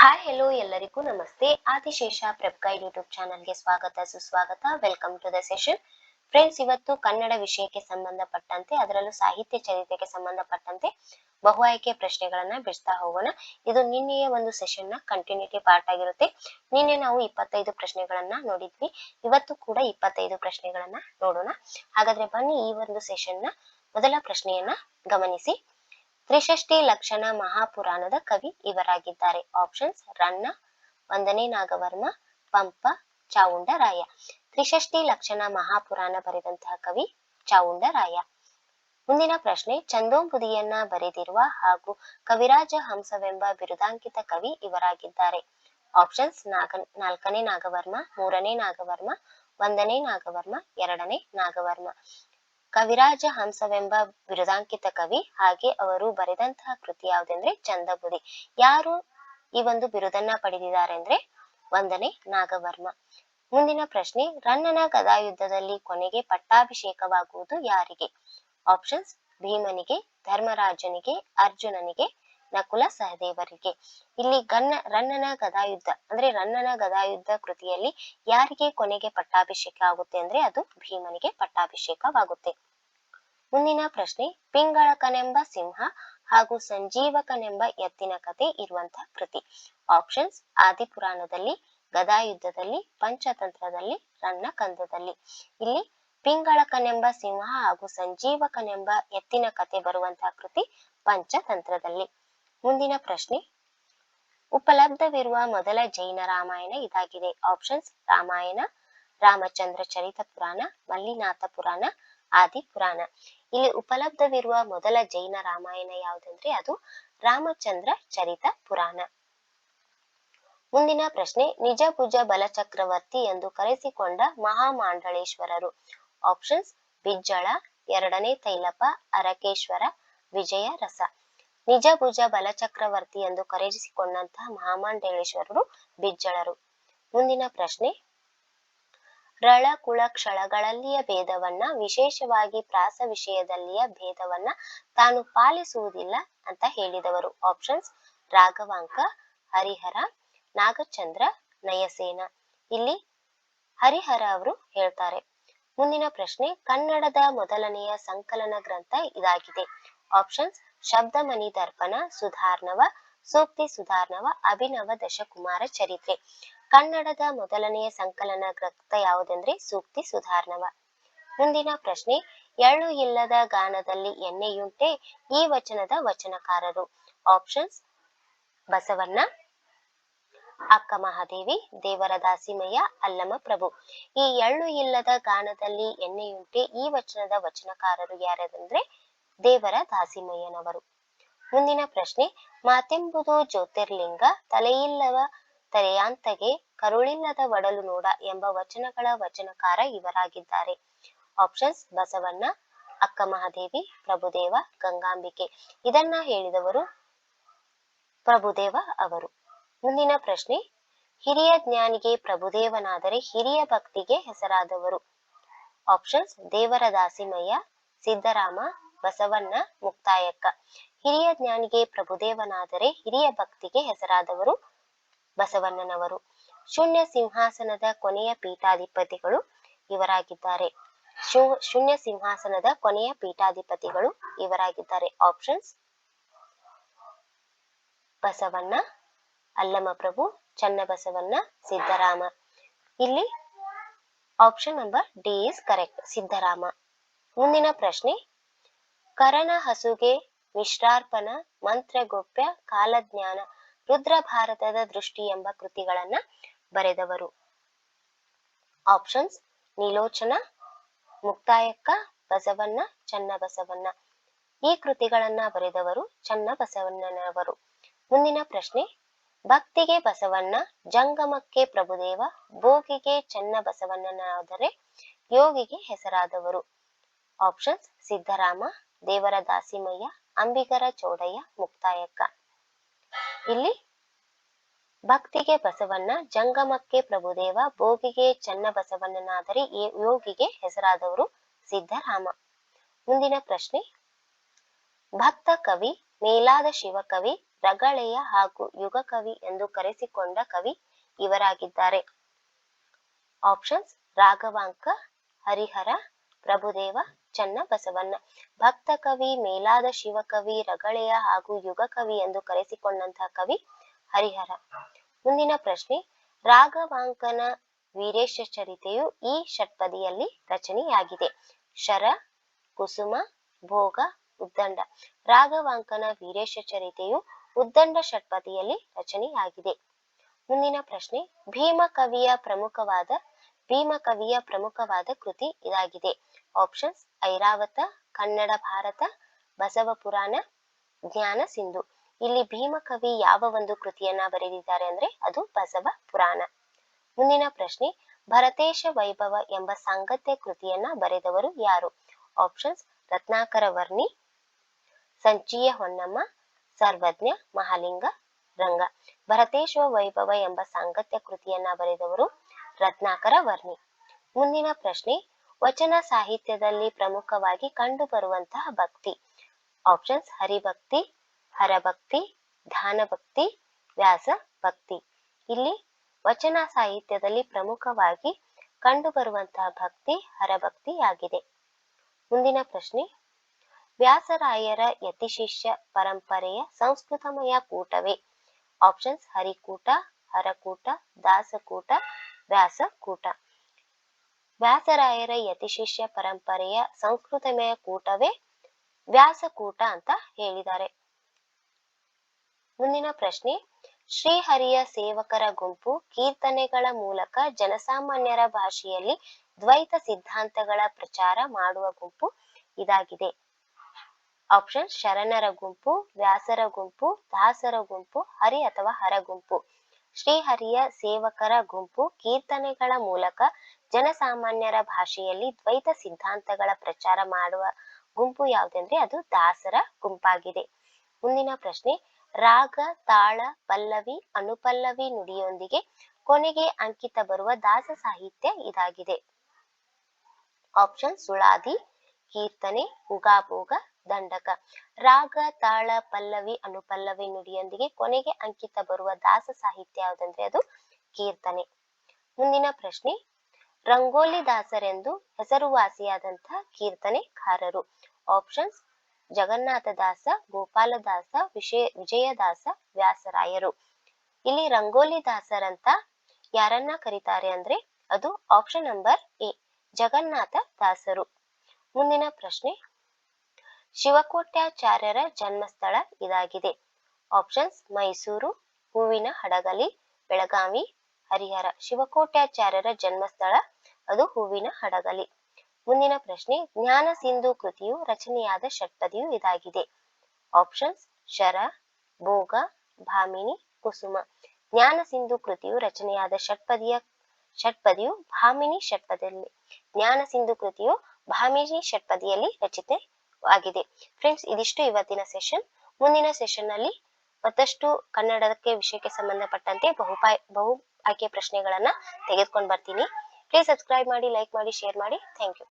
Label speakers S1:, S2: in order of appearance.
S1: Hi hello ಎಲ್ಲರಿಗೂ ನಮಸ್ತೆ. Adishesha prep guide YouTube ಚಾನಲ್ಗೆ ಸ್ವಾಗತ, ಸುಸ್ವಾಗತ. Welcome to the session friends ಇವತ್ತು ಕನ್ನಡ ವಿಷಯಕ್ಕೆ ಸಂಬಂಧಪಟ್ಟಂತೆ, ಅದರಲ್ಲೂ ಸಾಹಿತ್ಯ ಚರಿತ್ರೆಗೆ ಸಂಬಂಧಪಟ್ಟಂತೆ ಬಹು ಆಯ್ಕೆ ಪ್ರಶ್ನೆಗಳನ್ನ ಬಿಡಿಸ್ತಾ ಹೋಗೋಣ. ಇದು ನಿನ್ನೆಯ ಒಂದು ಸೆಷನ್ನ ಕಂಟಿನ್ಯೂಟಿ ಪಾರ್ಟ್ ಆಗಿರುತ್ತೆ. ನಿನ್ನೆ ನಾವು ಇಪ್ಪತ್ತೈದು ಪ್ರಶ್ನೆಗಳನ್ನ ನೋಡಿದ್ವಿ. ಇವತ್ತು ಕೂಡ ಇಪ್ಪತ್ತೈದು ಪ್ರಶ್ನೆಗಳನ್ನ ನೋಡೋಣ. ಹಾಗಾದ್ರೆ ಬನ್ನಿ ಈ ಒಂದು ಸೆಷನ್ನ ಮೊದಲ ಪ್ರಶ್ನೆಯನ್ನ ಗಮನಿಸಿ. ತ್ರಿಷಷ್ಟಿ ಲಕ್ಷಣ ಮಹಾಪುರಾಣದ ಕವಿ ಇವರಾಗಿದ್ದಾರೆ. ಆಪ್ಷನ್ಸ್ ರನ್ನ ಒಂದನೇ ನಾಗವರ್ಮ, ಪಂಪ, ಚಾವುಂಡರಾಯ. ತ್ರಿಷಷ್ಟಿ ಲಕ್ಷಣ ಮಹಾಪುರಾಣ ಬರೆದಂತಹ ಕವಿ ಚಾವುಂಡರಾಯ. ಮುಂದಿನ ಪ್ರಶ್ನೆ, ಚಂದೋಂಬುದಿಯನ್ನ ಬರೆದಿರುವ ಹಾಗೂ ಕವಿರಾಜ ಹಂಸವೆಂಬ ಬಿರುದಾಂಕಿತ ಕವಿ ಇವರಾಗಿದ್ದಾರೆ. ಆಪ್ಷನ್ಸ್ ನಾಗ ನಾಲ್ಕನೇ ನಾಗವರ್ಮ, ಮೂರನೇ ನಾಗವರ್ಮ, ಒಂದನೇ ನಾಗವರ್ಮ, ಎರಡನೇ ನಾಗವರ್ಮ. ಕವಿರಾಜ ಹಂಸವೆಂಬ ಬಿರುದಾಂಕಿತ ಕವಿ ಹಾಗೆ ಅವರು ಬರೆದಂತಹ ಕೃತಿ ಯಾವುದೆಂದ್ರೆ ಚಂದಬುದಿ. ಯಾರು ಈ ಒಂದು ಬಿರುದನ್ನ ಪಡೆದಿದ್ದಾರೆ ಅಂದ್ರೆ ಒಂದನೇ ನಾಗವರ್ಮ. ಮುಂದಿನ ಪ್ರಶ್ನೆ, ರನ್ನನ ಗದಾಯುದ್ಧದಲ್ಲಿ ಕೊನೆಗೆ ಪಟ್ಟಾಭಿಷೇಕವಾಗುವುದು ಯಾರಿಗೆ? ಆಪ್ಷನ್ಸ್ ಭೀಮನಿಗೆ, ಧರ್ಮರಾಜನಿಗೆ, ಅರ್ಜುನನಿಗೆ. ನಕುಲ ಸಹದೇವರಿಗೆ. ಇಲ್ಲಿ ಗನ್ನ, ರನ್ನನ ಗದಾಯುದ್ಧ, ಅಂದ್ರೆ ರನ್ನನ ಗದಾಯುದ್ಧ ಕೃತಿಯಲ್ಲಿ ಯಾರಿಗೆ ಕೊನೆಗೆ ಪಟ್ಟಾಭಿಷೇಕ ಆಗುತ್ತೆ ಅಂದ್ರೆ ಅದು ಭೀಮನಿಗೆ ಪಟ್ಟಾಭಿಷೇಕವಾಗುತ್ತೆ. ಮುಂದಿನ ಪ್ರಶ್ನೆ, ಪಿಂಗಳಕನೆಂಬ ಸಿಂಹ ಹಾಗೂ ಸಂಜೀವಕನೆಂಬ ಎತ್ತಿನ ಕತೆ ಇರುವಂತಹ ಕೃತಿ. ಆಪ್ಷನ್ಸ್ ಆದಿಪುರಾಣದಲ್ಲಿ, ಗದಾಯುದ್ಧದಲ್ಲಿ, ಪಂಚತಂತ್ರದಲ್ಲಿ ರನ್ನ ಕಂದದಲ್ಲಿ ಇಲ್ಲಿ ಪಿಂಗಳಕನೆಂಬ ಸಿಂಹ ಹಾಗೂ ಸಂಜೀವಕನೆಂಬ ಎತ್ತಿನ ಕತೆ ಬರುವಂತಹ ಕೃತಿ ಪಂಚತಂತ್ರದಲ್ಲಿ. ಮುಂದಿನ ಪ್ರಶ್ನೆ. ಉಪಲಬ್ಧವಿರುವ ಮೊದಲ ಜೈನ ರಾಮಾಯಣ ಇದಾಗಿದೆ. ಆಪ್ಷನ್ಸ್, ರಾಮಾಯಣ, ರಾಮಚಂದ್ರ ಚರಿತ ಪುರಾಣ, ಮಲ್ಲಿನಾಥ ಪುರಾಣ, ಆದಿ ಪುರಾಣ. ಇಲ್ಲಿ ಉಪಲಬ್ಧವಿರುವ ಮೊದಲ ಜೈನ ರಾಮಾಯಣ ಯಾವುದಂದ್ರೆ ಅದು ರಾಮಚಂದ್ರ ಚರಿತ ಪುರಾಣ. ಮುಂದಿನ ಪ್ರಶ್ನೆ ನಿಜಭುಜ ಬಲಚಕ್ರವರ್ತಿ ಎಂದು ಕರೆಸಿಕೊಂಡ ಮಹಾಮಾಂಡಳೇಶ್ವರರು. ಆಪ್ಷನ್ಸ್, ಬಿಜ್ಜಳ, ಎರಡನೇ ತೈಲಪ ಅರಕೇಶ್ವರ ವಿಜಯ ರಸ ನಿಜಭುಜ ಬಲಚಕ್ರವರ್ತಿ ಎಂದು ಕರೆಸಿಕೊಂಡಂತಹ ಮಹಾಮಂಡಲೇಶ್ವರರು ಬಿಜ್ಜಳರು. ಮುಂದಿನ ಪ್ರಶ್ನೆ. ರಳ ಕುಳ ಕ್ಷಳಗಳಲ್ಲಿಯ ಭೇದವನ್ನ, ವಿಶೇಷವಾಗಿ ಪ್ರಾಸ ವಿಷಯದಲ್ಲಿಯ ಭೇದವನ್ನ ತಾನು ಪಾಲಿಸುವುದಿಲ್ಲ ಅಂತ ಹೇಳಿದವರು. ಆಪ್ಷನ್ಸ್, ರಾಘವಾಂಕ, ಹರಿಹರ, ನಾಗಚಂದ್ರ, ನಯಸೇನ. ಇಲ್ಲಿ ಹರಿಹರ ಅವರು ಹೇಳ್ತಾರೆ. ಮುಂದಿನ ಪ್ರಶ್ನೆ, ಕನ್ನಡದ ಮೊದಲನೆಯ ಸಂಕಲನ ಗ್ರಂಥ ಇದಾಗಿದೆ. ಆಪ್ಷನ್ಸ್ ಶಬ್ದಮಣಿ ದರ್ಪಣ ಸುಧಾರ್ಣವ, ಸೂಕ್ತಿ ಸುಧಾರ್ಣವ, ಅಭಿನವ ದಶಕುಮಾರ ಚರಿತ್ರೆ. ಕನ್ನಡದ ಮೊದಲನೆಯ ಸಂಕಲನ ಗ್ರಂಥ ಯಾವುದೆಂದ್ರೆ ಸೂಕ್ತಿ ಸುಧಾರ್ಣವ. ಮುಂದಿನ ಪ್ರಶ್ನೆ, ಎಳ್ಳು ಇಲ್ಲದ ಗಾನದಲ್ಲಿ ಎಣ್ಣೆಯುಂಟೆ ಈ ವಚನದ ವಚನಕಾರರು. ಆಪ್ಷನ್ಸ್, ಬಸವಣ್ಣ, ಅಕ್ಕ ಮಹಾದೇವಿ ದೇವರ ದಾಸಿಮಯ್ಯ ಅಲ್ಲಮ ಪ್ರಭು. ಈ ಎಳ್ಳು ಇಲ್ಲದ ಗಾನದಲ್ಲಿ ಎಣ್ಣೆಯುಂಟೆ ಈ ವಚನದ ವಚನಕಾರರು ಯಾರಂದ್ರೆ ದೇವರ ದಾಸಿಮಯ್ಯನವರು. ಮುಂದಿನ ಪ್ರಶ್ನೆ, ಮಾತೆಂಬುದು ಜ್ಯೋತಿರ್ಲಿಂಗ, ತಲೆಯಿಲ್ಲವ ತಲೆಯಾಂತಗೆ, ಕರುಳಿಲ್ಲದ ಒಡಲು ನೋಡ ಎಂಬ ವಚನಗಳ ವಚನಕಾರ ಇವರಾಗಿದ್ದಾರೆ. ಆಪ್ಷನ್ಸ್, ಬಸವಣ್ಣ, ಅಕ್ಕ ಮಹಾದೇವಿ, ಪ್ರಭುದೇವ, ಗಂಗಾಂಬಿಕೆ. ಇದನ್ನ ಹೇಳಿದವರು ಪ್ರಭುದೇವ ಅವರು. ಮುಂದಿನ ಪ್ರಶ್ನೆ, ಹಿರಿಯ ಜ್ಞಾನಿಗೆ ಪ್ರಭುದೇವನಾದರೆ ಹಿರಿಯ ಭಕ್ತಿಗೆ ಹೆಸರಾದವರು. ಆಪ್ಷನ್ಸ್, ದೇವರ ದಾಸಿಮಯ್ಯ, ಸಿದ್ದರಾಮ ಬಸವಣ್ಣ ಮುಕ್ತಾಯಕ್ಕ. ಹಿರಿಯ ಜ್ಞಾನಿಗೆ ಪ್ರಭುದೇವನಾದರೆ ಹಿರಿಯ ಭಕ್ತಿಗೆ ಹೆಸರಾದವರು ಬಸವಣ್ಣನವರು. ಶೂನ್ಯ ಸಿಂಹಾಸನದ ಕೊನೆಯ ಪೀಠಾಧಿಪತಿಗಳು ಇವರಾಗಿದ್ದಾರೆ. ಶೂನ್ಯ ಸಿಂಹಾಸನದ ಕೊನೆಯ ಪೀಠಾಧಿಪತಿಗಳು ಇವರಾಗಿದ್ದಾರೆ. ಆಪ್ಷನ್ಸ್ ಬಸವಣ್ಣ, ಅಲ್ಲಮಪ್ರಭು, ಚನ್ನಬಸವಣ್ಣ, ಸಿದ್ದರಾಮ. ಇಲ್ಲಿ option number D is correct Siddarama. ಮುಂದಿನ ಪ್ರಶ್ನೆ ಕರಣ ಹಸುಗೆ ಮಿಶ್ರಾರ್ಪಣ ಮಂತ್ರಗೋಪ್ಯ, ಕಾಲಜ್ಞಾನ, ರುದ್ರ ಭಾರತದ ದೃಷ್ಟಿ ಎಂಬ ಕೃತಿಗಳನ್ನ ಬರೆದವರು. ಆಪ್ಷನ್ಸ್, ನೀಲೋಚನ, ಮುಕ್ತಾಯಕ್ಕ, ಬಸವಣ್ಣ, ಚನ್ನಬಸವಣ್ಣ. ಈ ಕೃತಿಗಳನ್ನ ಬರೆದವರು ಚನ್ನಬಸವಣ್ಣನವರು. ಮುಂದಿನ ಪ್ರಶ್ನೆ, ಭಕ್ತಿಗೆ ಬಸವಣ್ಣ, ಜಂಗಮಕ್ಕೆ ಪ್ರಭುದೇವ, ಭೋಗಿಗೆ ಚನ್ನಬಸವಣ್ಣನಾದರೆ ಯೋಗಿಗೆ ಹೆಸರಾದವರು. ಆಪ್ಷನ್ಸ್, ಸಿದ್ದರಾಮ ದೇವರ ದಾಸಿಮಯ್ಯ, ಅಂಬಿಗರ ಚೌಡಯ್ಯ, ಮುಕ್ತಾಯಕ್ಕ. ಇಲ್ಲಿ ಭಕ್ತಿಗೆ ಬಸವಣ್ಣ, ಜಂಗಮಕ್ಕೆ ಪ್ರಭುದೇವ, ಭೋಗಿಗೆ ಚನ್ನಬಸವಣ್ಣನಾದರೆ ಯೋಗಿಗೆ ಹೆಸರಾದವರು ಸಿದ್ದರಾಮ. ಮುಂದಿನ ಪ್ರಶ್ನೆ. ಭಕ್ತ ಕವಿ, ಮೇಲಾದ ಶಿವಕವಿ ರಗಳೆಯ ಹಾಗೂ ಯುಗ ಕವಿ ಎಂದು ಕರೆಸಿಕೊಂಡ ಕವಿ ಇವರಾಗಿದ್ದಾರೆ. ಆಪ್ಷನ್ಸ್, ರಾಘವಾಂಕ, ಹರಿಹರ, ಪ್ರಭುದೇವ ಚನ್ನಬಸವಣ್ಣ ಭಕ್ತ ಕವಿ, ಮೇಲಾದ ಶಿವಕವಿ ರಗಳೆಯ ಹಾಗೂ ಯುಗ ಕವಿ ಎಂದು ಕರೆಸಿಕೊಂಡಂತಹ ಕವಿ ಹರಿಹರ. ಮುಂದಿನ ಪ್ರಶ್ನೆ, ರಾಘವಾಂಕನ ವೀರೇಶ ಚರಿತೆಯು ಈ ಷಟ್ಪದಿಯಲ್ಲಿ ರಚನೆಯಾಗಿದೆ. ಶರ, ಕುಸುಮ, ಭೋಗ, ಉದ್ದಂಡ. ರಾಘವಾಂಕನ ವೀರೇಶ ಚರಿತೆಯು ಉದ್ದಂಡ ಷಟ್ಪದಿಯಲ್ಲಿ ರಚನೆಯಾಗಿದೆ. ಮುಂದಿನ ಪ್ರಶ್ನೆ, ಭೀಮ ಕವಿಯ ಪ್ರಮುಖವಾದ, ಭೀಮ ಕವಿಯ ಪ್ರಮುಖವಾದ ಕೃತಿ ಇದಾಗಿದೆ. ಆಪ್ಷನ್ಸ್ ಐರಾವತ, ಕನ್ನಡ ಭಾರತ, ಬಸವ ಪುರಾಣ, ಜ್ಞಾನ ಸಿಂಧು. ಇಲ್ಲಿ ಭೀಮ ಕವಿ ಯಾವ ಒಂದು ಕೃತಿಯನ್ನ ಬರೆದಿದ್ದಾರೆ ಅಂದ್ರೆ ಅದು ಬಸವ ಪುರಾಣ. ಮುಂದಿನ ಪ್ರಶ್ನೆ, ಭರತೇಶ ವೈಭವ ಎಂಬ ಸಾಂಗತ್ಯ ಕೃತಿಯನ್ನ ಬರೆದವರು ಯಾರು? ಆಪ್ಷನ್ಸ್ ರತ್ನಾಕರ ವರ್ಣಿ, ಸಂಚಿಯ ಹೊನ್ನಮ್ಮ, ಸರ್ವಜ್ಞ, ಮಹಾಲಿಂಗ, ರಂಗ. ಭರತೇಶ್ವ ವೈಭವ ಎಂಬ ಸಾಂಗತ್ಯ ಕೃತಿಯನ್ನ ಬರೆದವರು ರತ್ನಾಕರ ವರ್ಣಿ. ಮುಂದಿನ ಪ್ರಶ್ನೆ ವಚನ ಸಾಹಿತ್ಯದಲ್ಲಿ ಪ್ರಮುಖವಾಗಿ ಕಂಡುಬರುವಂತಹ ಭಕ್ತಿ. ಆಪ್ಷನ್ಸ್ ಹರಿಭಕ್ತಿ, ಹರಭಕ್ತಿ, ಧ್ಯಾನಭಕ್ತಿ ವ್ಯಾಸ ಭಕ್ತಿ ಇಲ್ಲಿ ವಚನ ಸಾಹಿತ್ಯದಲ್ಲಿ ಪ್ರಮುಖವಾಗಿ ಕಂಡುಬರುವಂತಹ ಭಕ್ತಿ, ಹರಭಕ್ತಿಯಾಗಿದೆ. ಮುಂದಿನ ಪ್ರಶ್ನೆ, ವ್ಯಾಸರಾಯರ ಯತಿಶಿಷ್ಯ ಪರಂಪರೆಯ ಸಂಸ್ಕೃತಮಯ ಕೂಟವೇ? ಆಪ್ಷನ್ಸ್ ಹರಿಕೂಟ, ಹರಕೂಟ, ದಾಸಕೂಟ, ವ್ಯಾಸಕೂಟ. ವ್ಯಾಸರಾಯರ ಯತಿಶಿಷ್ಯ ಪರಂಪರೆಯ ಸಂಸ್ಕೃತಮಯ ಕೂಟವೇ ವ್ಯಾಸಕೂಟ ಅಂತ ಹೇಳಿದ್ದಾರೆ. ಮುಂದಿನ ಪ್ರಶ್ನೆ, ಶ್ರೀಹರಿಯ ಸೇವಕರ ಗುಂಪು ಕೀರ್ತನೆಗಳ ಮೂಲಕ ಜನಸಾಮಾನ್ಯರ ಭಾಷೆಯಲ್ಲಿ ದ್ವೈತ ಸಿದ್ಧಾಂತಗಳ ಪ್ರಚಾರ ಮಾಡುವ ಗುಂಪು ಇದಾಗಿದೆ. ಆಪ್ಷನ್ ಶರಣರ ಗುಂಪು, ವ್ಯಾಸರ ಗುಂಪು, ದಾಸರ ಗುಂಪು, ಹರಿ ಅಥವಾ ಹರ ಗುಂಪು. ಶ್ರೀಹರಿಯ ಸೇವಕರ ಗುಂಪು ಕೀರ್ತನೆಗಳ ಮೂಲಕ ಜನಸಾಮಾನ್ಯರ ಭಾಷೆಯಲ್ಲಿ ದ್ವೈತ ಸಿದ್ಧಾಂತಗಳ ಪ್ರಚಾರ ಮಾಡುವ ಗುಂಪು ಯಾವುದಂದ್ರೆ ಅದು ದಾಸರ ಗುಂಪಾಗಿದೆ. ಮುಂದಿನ ಪ್ರಶ್ನೆ, ರಾಗ, ತಾಳ, ಪಲ್ಲವಿ, ಅನುಪಲ್ಲವಿ ನುಡಿಯೊಂದಿಗೆ ಕೊನೆಗೆ ಅಂಕಿತ ಬರುವ ದಾಸ ಸಾಹಿತ್ಯ ಇದಾಗಿದೆ. ಆಪ್ಷನ್, ಸುಳಾದಿ, ಕೀರ್ತನೆ, ಉಗಾಭೋಗ, ದಂಡಕ. ರಾಗ, ತಾಳ, ಪಲ್ಲವಿ, ಅನುಪಲ್ಲವಿ ನುಡಿಯೊಂದಿಗೆ ಕೊನೆಗೆ ಅಂಕಿತ ಬರುವ ದಾಸ ಸಾಹಿತ್ಯ ಯಾವುದಂದ್ರೆ ಅದು ಕೀರ್ತನೆ. ಮುಂದಿನ ಪ್ರಶ್ನೆ ರಂಗೋಲಿ ದಾಸರೆಂದು ಹೆಸರುವಾಸಿಯಾದಂತಹ ಕೀರ್ತನೆಕಾರರು. ಆಪ್ಷನ್ಸ್ ಜಗನ್ನಾಥದಾಸ ಗೋಪಾಲದಾಸ ವಿಷಯ ವಿಜಯದಾಸ ವ್ಯಾಸರಾಯರು. ಇಲ್ಲಿ ರಂಗೋಲಿ ದಾಸರಂತ ಯಾರನ್ನ ಕರೀತಾರೆ ಅಂದ್ರೆ ಅದು ಆಪ್ಷನ್ ನಂಬರ್ ಎ, ಜಗನ್ನಾಥ ದಾಸರು. ಮುಂದಿನ ಪ್ರಶ್ನೆ, ಶಿವಕೋಟ್ಯಾಚಾರ್ಯರ ಜನ್ಮಸ್ಥಳ ಇದಾಗಿದೆ. ಆಪ್ಷನ್ಸ್ ಮೈಸೂರು, ಹೂವಿನ ಹಡಗಲಿ, ಬೆಳಗಾವಿ ಹರಿಹರ ಶಿವಕೋಟ್ಯಾಚಾರ್ಯರ ಜನ್ಮಸ್ಥಳ. ಅದು ಹೂವಿನ ಹಡಗಲಿ. ಮುಂದಿನ ಪ್ರಶ್ನೆ, ಜ್ಞಾನ ಸಿಂಧು ಕೃತಿಯು ರಚನೆಯಾದ ಷಟ್ಪದಿಯು ಇದಾಗಿದೆ. ಆಪ್ಷನ್ಸ್, ಶರ, ಭೋಗ, ಭಾಮಿನಿ, ಕುಸುಮ. ಜ್ಞಾನ ಸಿಂಧು ಕೃತಿಯು ರಚನೆಯಾದ ಷಟ್ಪದಿಯ, ಷಟ್ಪದಿಯು ಭಾಮಿನಿ ಷಟ್ಪದಿಯಲ್ಲಿ, ಜ್ಞಾನ ಸಿಂಧು ಕೃತಿಯು ಭಾಮಿನಿ ಷಟ್ಪದಿಯಲ್ಲಿ ರಚಿತವಾಗಿದೆ ಫ್ರೆಂಡ್ಸ್, ಇದಿಷ್ಟು ಇವತ್ತಿನ ಸೆಷನ್. ಮುಂದಿನ ಸೆಷನ್ನಲ್ಲಿ ಮತ್ತಷ್ಟು ಕನ್ನಡಕ್ಕೆ ವಿಷಯಕ್ಕೆ ಸಂಬಂಧಪಟ್ಟಂತೆ ಬಹುಪಾಯ, ಬಹು ಆಯ್ಕೆ ಪ್ರಶ್ನೆಗಳನ್ನ ತೆಗೆದುಕೊಂಡು ಬರ್ತೀನಿ. ಪ್ಲೀಸ್ ಸಬ್ಸ್ಕ್ರೈಬ್ ಮಾಡಿ ಲೈಕ್ ಮಾಡಿ ಶೇರ್ ಮಾಡಿ. Thank you